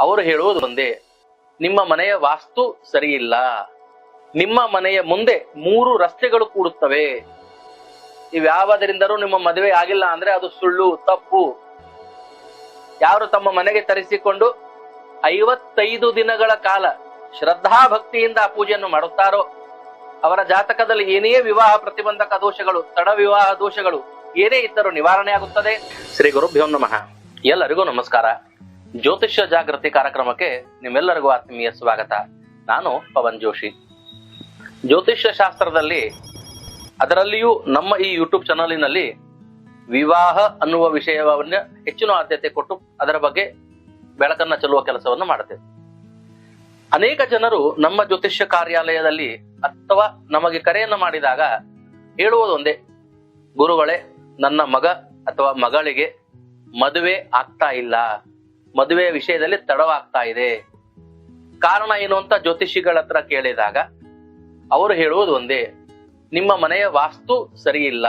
ಅವರು ಹೇಳುವುದು ಒಂದೇ, ನಿಮ್ಮ ಮನೆಯ ವಾಸ್ತು ಸರಿಯಿಲ್ಲ. ನಿಮ್ಮ ಮನೆಯ ಮುಂದೆ ಮೂರು ರಸ್ತೆಗಳು ಕೂಡುತ್ತವೆ. ಇವ್ಯಾವುದರಿಂದಲೂ ನಿಮ್ಮ ಮದುವೆ ಆಗಿಲ್ಲ ಅಂದ್ರೆ ಅದು ಸುಳ್ಳು, ತಪ್ಪು. ಯಾರು ತಮ್ಮ ಮನೆಗೆ ತರಿಸಿಕೊಂಡು ಐವತ್ತೈದು ದಿನಗಳ ಕಾಲ ಶ್ರದ್ಧಾ ಭಕ್ತಿಯಿಂದ ಆ ಪೂಜೆಯನ್ನು ಮಾಡುತ್ತಾರೋ, ಅವರ ಜಾತಕದಲ್ಲಿ ಏನೇ ವಿವಾಹ ಪ್ರತಿಬಂಧಕ ದೋಷಗಳು, ತಡ ವಿವಾಹ ದೋಷಗಳು ಏನೇ ಇದ್ದರೂ ನಿವಾರಣೆ ಆಗುತ್ತದೆ ಶ್ರೀ ಗುರುಭ್ಯೋ ನಮಃ. ಎಲ್ಲರಿಗೂ ನಮಸ್ಕಾರ. ಜ್ಯೋತಿಷ್ಯ ಜಾಗೃತಿ ಕಾರ್ಯಕ್ರಮಕ್ಕೆ ನಿಮ್ಮೆಲ್ಲರಿಗೂ ಆತ್ಮೀಯ ಸ್ವಾಗತ. ನಾನು ಪವನ್ ಜೋಶಿ. ಜ್ಯೋತಿಷ್ಯ ಶಾಸ್ತ್ರದಲ್ಲಿ, ಅದರಲ್ಲಿಯೂ ನಮ್ಮ ಈ ಯೂಟ್ಯೂಬ್ ಚಾನಲಿನಲ್ಲಿ ವಿವಾಹ ಅನ್ನುವ ವಿಷಯವನ್ನ ಹೆಚ್ಚಿನ ಆದ್ಯತೆ ಕೊಟ್ಟು ಅದರ ಬಗ್ಗೆ ಬೆಳಕನ್ನ ಚೆಲ್ಲುವ ಕೆಲಸವನ್ನು ಮಾಡುತ್ತೇವೆ ಅನೇಕ ಜನರು ನಮ್ಮ ಜ್ಯೋತಿಷ್ಯ ಕಾರ್ಯಾಲಯದಲ್ಲಿ ಅಥವಾ ನಮಗೆ ಕರೆಯನ್ನು ಮಾಡಿದಾಗ ಹೇಳುವುದೊಂದೇ ಗುರುಗಳೇ, ನನ್ನ ಮಗ ಅಥವಾ ಮಗಳಿಗೆ ಮದುವೆ ಆಗ್ತಾ ಇಲ್ಲ. ಮದುವೆ ವಿಷಯದಲ್ಲಿ ತಡವಾಗ್ತಾ ಇದೆ. ಕಾರಣ ಏನು ಅಂತ ಜ್ಯೋತಿಷಿಗಳ ಹತ್ರ ಕೇಳಿದಾಗ ಅವರು ಹೇಳುವುದು ಒಂದೇ, ನಿಮ್ಮ ಮನೆಯ ವಾಸ್ತು ಸರಿಯಿಲ್ಲ.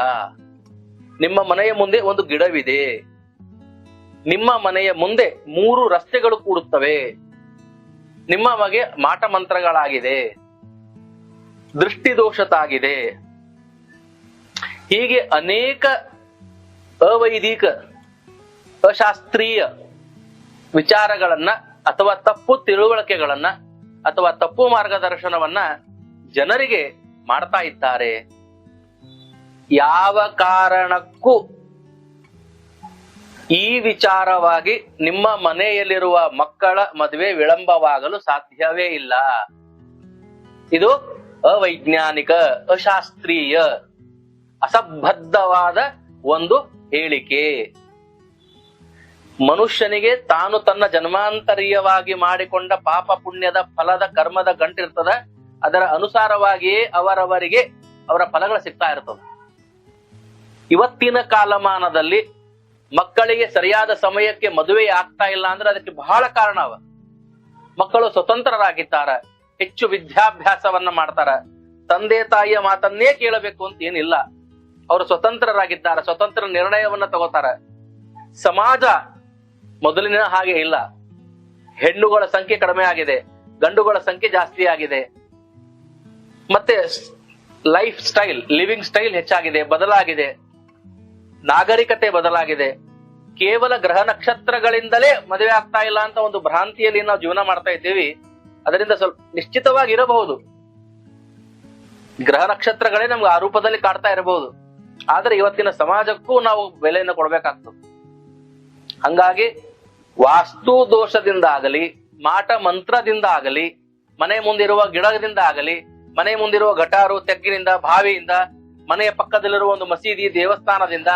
ನಿಮ್ಮ ಮನೆಯ ಮುಂದೆ ಒಂದು ಗಿಡವಿದೆ. ನಿಮ್ಮ ಮನೆಯ ಮುಂದೆ ಮೂರು ರಸ್ತೆಗಳು ಕೂಡುತ್ತವೆ. ನಿಮ್ಮ ಮಗೆ ಮಾಟ ಮಂತ್ರಗಳಾಗಿದೆ. ದೃಷ್ಟಿದೋಷತಾಗಿದೆ ಹೀಗೆ ಅನೇಕ ಅವೈದಿಕ ಅಶಾಸ್ತ್ರೀಯ ವಿಚಾರಗಳನ್ನ ಅಥವಾ ತಪ್ಪು ತಿಳುವಳಿಕೆಗಳನ್ನ ಅಥವಾ ತಪ್ಪು ಮಾರ್ಗದರ್ಶನವನ್ನ ಜನರಿಗೆ ಮಾಡ್ತಾ ಇದ್ದಾರೆ. ಯಾವ ಕಾರಣಕ್ಕೂ ಈ ವಿಚಾರವಾಗಿ ನಿಮ್ಮ ಮನೆಯಲ್ಲಿರುವ ಮಕ್ಕಳ ಮದುವೆ ವಿಳಂಬವಾಗಲು ಸಾಧ್ಯವೇ ಇಲ್ಲ. ಇದು ಅವೈಜ್ಞಾನಿಕ, ಅಶಾಸ್ತ್ರೀಯ, ಅಸಂಬದ್ಧವಾದ ಒಂದು ಹೇಳಿಕೆ. ಮನುಷ್ಯನಿಗೆ ತಾನು ತನ್ನ ಜನ್ಮಾಂತರೀಯವಾಗಿ ಮಾಡಿಕೊಂಡ ಪಾಪ ಪುಣ್ಯದ ಫಲದ ಕರ್ಮದ ಗಂಟಿರ್ತದ. ಅದರ ಅನುಸಾರವಾಗಿಯೇ ಅವರವರಿಗೆ ಅವರ ಫಲಗಳು ಸಿಗ್ತಾ ಇರ್ತದೆ. ಇವತ್ತಿನ ಕಾಲಮಾನದಲ್ಲಿ ಮಕ್ಕಳಿಗೆ ಸರಿಯಾದ ಸಮಯಕ್ಕೆ ಮದುವೆ ಆಗ್ತಾ ಇಲ್ಲ ಅಂದ್ರೆ ಅದಕ್ಕೆ ಬಹಳ ಕಾರಣ ಅವ. ಮಕ್ಕಳು ಸ್ವತಂತ್ರರಾಗಿದ್ದಾರೆ. ಹೆಚ್ಚು ವಿದ್ಯಾಭ್ಯಾಸವನ್ನ ಮಾಡ್ತಾರ. ತಂದೆ ತಾಯಿಯ ಮಾತನ್ನೇ ಕೇಳಬೇಕು ಅಂತ ಏನಿಲ್ಲ. ಅವರು ಸ್ವತಂತ್ರರಾಗಿದ್ದಾರೆ. ಸ್ವತಂತ್ರ ನಿರ್ಣಯವನ್ನ ತಗೋತಾರ. ಸಮಾಜ ಮೊದಲಿನ ಹಾಗೆ ಇಲ್ಲ. ಹೆಣ್ಣುಗಳ ಸಂಖ್ಯೆ ಕಡಿಮೆ ಆಗಿದೆ. ಗಂಡುಗಳ ಸಂಖ್ಯೆ ಜಾಸ್ತಿ ಆಗಿದೆ. ಮತ್ತೆ ಲೈಫ್ ಸ್ಟೈಲ್, ಲಿವಿಂಗ್ ಸ್ಟೈಲ್ ಹೆಚ್ಚಾಗಿದೆ, ಬದಲಾಗಿದೆ. ನಾಗರಿಕತೆ ಬದಲಾಗಿದೆ. ಕೇವಲ ಗ್ರಹ ನಕ್ಷತ್ರಗಳಿಂದಲೇ ಮದುವೆ ಆಗ್ತಾ ಇಲ್ಲ ಅಂತ ಒಂದು ಭ್ರಾಂತಿಯಲ್ಲಿ ನಾವು ಜೀವನ ಮಾಡ್ತಾ ಇದ್ದೀವಿ. ಅದರಿಂದ ಸ್ವಲ್ಪ ನಿಶ್ಚಿತವಾಗಿ ಇರಬಹುದು ಗ್ರಹ ನಕ್ಷತ್ರಗಳೇ ನಮ್ಗೆ ಆ ರೂಪದಲ್ಲಿ ಕಾಡ್ತಾ ಇರಬಹುದು. ಆದ್ರೆ ಇವತ್ತಿನ ಸಮಾಜಕ್ಕೂ ನಾವು ಬೆಲೆಯನ್ನು ಕೊಡಬೇಕಾಗ್ತದೆ. ಹಂಗಾಗಿ ವಾಸ್ತು ದೋಷದಿಂದ ಆಗಲಿ ಮಾಟ ಮಂತ್ರದಿಂದ ಆಗಲಿ ಮನೆ ಮುಂದಿರುವ ಗಿಡದಿಂದ ಆಗಲಿ ಮನೆ ಮುಂದಿರುವ ಗಟಾರು ತೆಗ್ಗಿನಿಂದ, ಬಾವಿಯಿಂದ, ಮನೆಯ ಪಕ್ಕದಲ್ಲಿರುವ ಒಂದು ಮಸೀದಿ ದೇವಸ್ಥಾನದಿಂದ,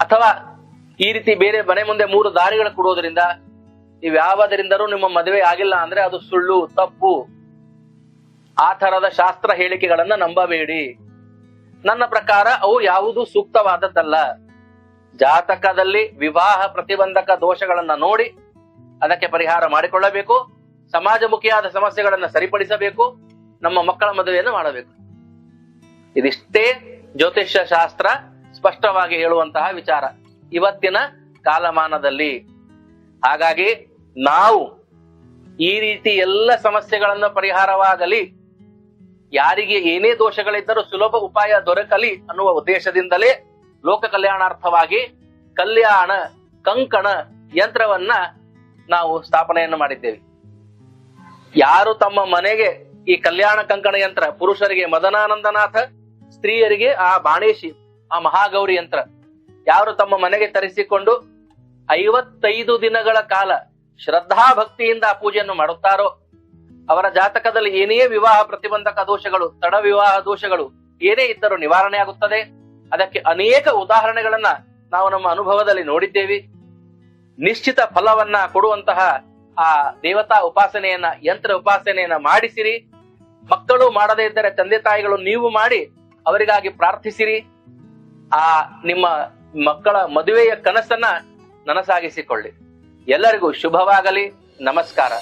ಅಥವಾ ಈ ರೀತಿ ಬೇರೆ ಮನೆ ಮುಂದೆ ಮೂರು ದಾರಿಗಳು ಕೊಡುವುದರಿಂದ, ಇವ್ಯಾವುದರಿಂದಲೂ ನಿಮ್ಮ ಮದುವೆ ಆಗಿಲ್ಲ ಅಂದ್ರೆ ಅದು ಸುಳ್ಳು, ತಪ್ಪು. ಆ ತರದ ಶಾಸ್ತ್ರ ಹೇಳಿಕೆಗಳನ್ನ ನಂಬಬೇಡಿ. ನನ್ನ ಪ್ರಕಾರ ಅವು ಯಾವುದು ಸೂಕ್ತವಾದದ್ದಲ್ಲ. ಜಾತಕದಲ್ಲಿ ವಿವಾಹ ಪ್ರತಿಬಂಧಕ ದೋಷಗಳನ್ನ ನೋಡಿ ಅದಕ್ಕೆ ಪರಿಹಾರ ಮಾಡಿಕೊಳ್ಳಬೇಕು. ಸಮಾಜಮುಖಿಯಾದ ಸಮಸ್ಯೆಗಳನ್ನ ಸರಿಪಡಿಸಬೇಕು. ನಮ್ಮ ಮಕ್ಕಳ ಮದುವೆಯನ್ನು ಮಾಡಬೇಕು. ಇದಿಷ್ಟೇ ಜ್ಯೋತಿಷ್ಯ ಶಾಸ್ತ್ರ ಸ್ಪಷ್ಟವಾಗಿ ಹೇಳುವಂತಹ ವಿಚಾರ. ಇವತ್ತಿನ ಕಾಲಮಾನದಲ್ಲಿ ಹಾಗಾಗಿ ನಾವು ಈ ರೀತಿ ಎಲ್ಲ ಸಮಸ್ಯೆಗಳನ್ನು ಪರಿಹಾರವಾಗಲಿ, ಯಾರಿಗೆ ಏನೇ ದೋಷಗಳಿದ್ದರೂ ಸುಲಭ ಉಪಾಯ ದೊರಕಲಿ ಅನ್ನುವ ಉದ್ದೇಶದಿಂದಲೇ ಲೋಕ ಕಲ್ಯಾಣಾರ್ಥವಾಗಿ ಕಲ್ಯಾಣ, ಕಂಕಣ ಯಂತ್ರವನ್ನ ನಾವು ಸ್ಥಾಪನೆಯನ್ನು ಮಾಡಿದ್ದೇವೆ. ಯಾರು ತಮ್ಮ ಮನೆಗೆ ಈ ಕಲ್ಯಾಣ, ಕಂಕಣ ಯಂತ್ರ, ಪುರುಷರಿಗೆ ಮದನಾನಂದನಾಥ, ಸ್ತ್ರೀಯರಿಗೆ ಆ ಬಾಣೇಶಿ, ಆ ಮಹಾಗೌರಿ ಯಂತ್ರ, ಯಾರು ತಮ್ಮ ಮನೆಗೆ ತರಿಸಿಕೊಂಡು ಐವತ್ತೈದು ದಿನಗಳ ಕಾಲ ಶ್ರದ್ಧಾ ಭಕ್ತಿಯಿಂದ ಆ ಪೂಜೆಯನ್ನು ಮಾಡುತ್ತಾರೋ, ಅವರ ಜಾತಕದಲ್ಲಿ ಏನೇ ವಿವಾಹ ಪ್ರತಿಬಂಧಕ ದೋಷಗಳು, ತಡ ವಿವಾಹ ದೋಷಗಳು, ಏನೇ ಇದ್ದರೂ ನಿವಾರಣೆ ಆಗುತ್ತದೆ ಅದಕ್ಕೆ ಅನೇಕ ಉದಾಹರಣೆಗಳನ್ನ ನಾವು ನಮ್ಮ ಅನುಭವದಲ್ಲಿ ನೋಡಿದ್ದೇವೆ. ನಿಶ್ಚಿತ ಫಲವನ್ನ ಕೊಡುವಂತಹ ಆ ದೇವತಾ ಉಪಾಸನೆಯನ್ನ, ಯಂತ್ರ ಉಪಾಸನೆಯನ್ನ ಮಾಡಿಸಿರಿ. ಮಕ್ಕಳು ಮಾಡದೇ ಇದ್ದರೆ ತಂದೆ ತಾಯಿಗಳು ನೀವು ಮಾಡಿ ಅವರಿಗಾಗಿ ಪ್ರಾರ್ಥಿಸಿರಿ. ಆ ನಿಮ್ಮ ಮಕ್ಕಳ ಮದುವೆಯ ಕನಸನ್ನ ನನಸಾಗಿಸಿಕೊಳ್ಳಿ. ಎಲ್ಲರಿಗೂ ಶುಭವಾಗಲಿ. ನಮಸ್ಕಾರ.